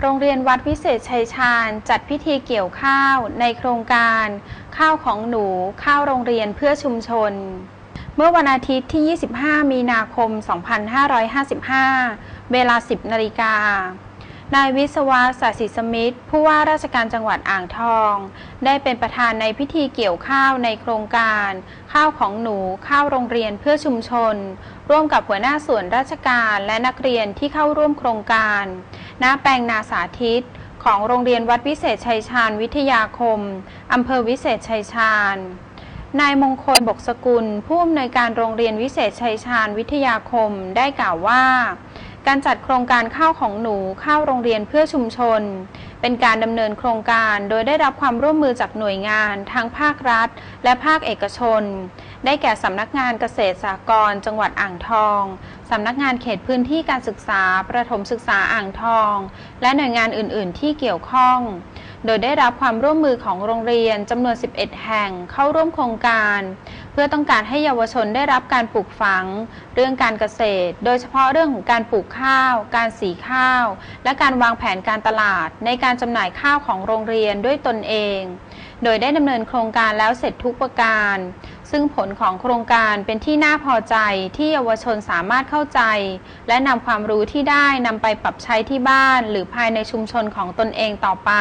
โรงเรียนวัดวิเศษชัยชาญ จัดพิธีเกี่ยวข้าวในโครงการ ข้าวของหนูข้าวโรงเรียนเพื่อชุมชน เมื่อวันอาทิตย์ที่ 25 มีนาคม 2555 เวลา 10 นาฬิกา นายวิศวะสศิสมิทธิ์ผู้ว่าราชการจังหวัดอ่างทอง ได้เป็นประธานในพิธีเกี่ยวข้าวในโครงการ ข้าวของหนูข้าวโรงเรียนเพื่อชุมชน ร่วมกับหัวหน้าส่วนราชการและนักเรียนที่เข้าร่วมโครงการณแปลงนาสาธิต ของโรงเรียนวัดวิเศษชัยชาญวิทยาคมอำเภอวิเศษชัยชาญนายมงคลบกสกุลผู้อำนวยการโรงเรียนวิเศษชัยชาญวิทยาคมได้กล่าวว่า การจัดโครงการข้าวของหนูข้าวโรงเรียนเพื่อชุมชน เป็นการดำเนินโครงการโดยได้รับความร่วมมือจากหน่วยงานทั้งภาครัฐ และภาคเอกชน ได้แก่สำนักงานเกษตรสากรจังหวัดอ่างทองสำนักงานเขตพื้นที่การศึกษา ประถมศึกษาอ่างทอง และหน่วยงานอื่น ๆ ที่เกี่ยวข้อง โดยได้รับความร่วมมือของโรงเรียนจำนวน 11 แห่งเข้าร่วมโครงการ เพื่อต้องการให้เยาวชนได้รับการปลูกฝัง เรื่องการเกษตร โดยเฉพาะเรื่องของการปลูกข้าว การสีข้าว และการวางแผนการตลาด ในการจำหน่ายข้าวของโรงเรียนด้วยตนเอง โดยได้ดำเนินโครงการแล้วเสร็จทุกประการ ซึ่งผลของโครงการเป็นที่น่าพอใจที่เยาวชนสามารถเข้าใจ และนำความรู้ที่ได้นำไปปรับใช้ที่บ้าน หรือภายในชุมชนของตนเองต่อไป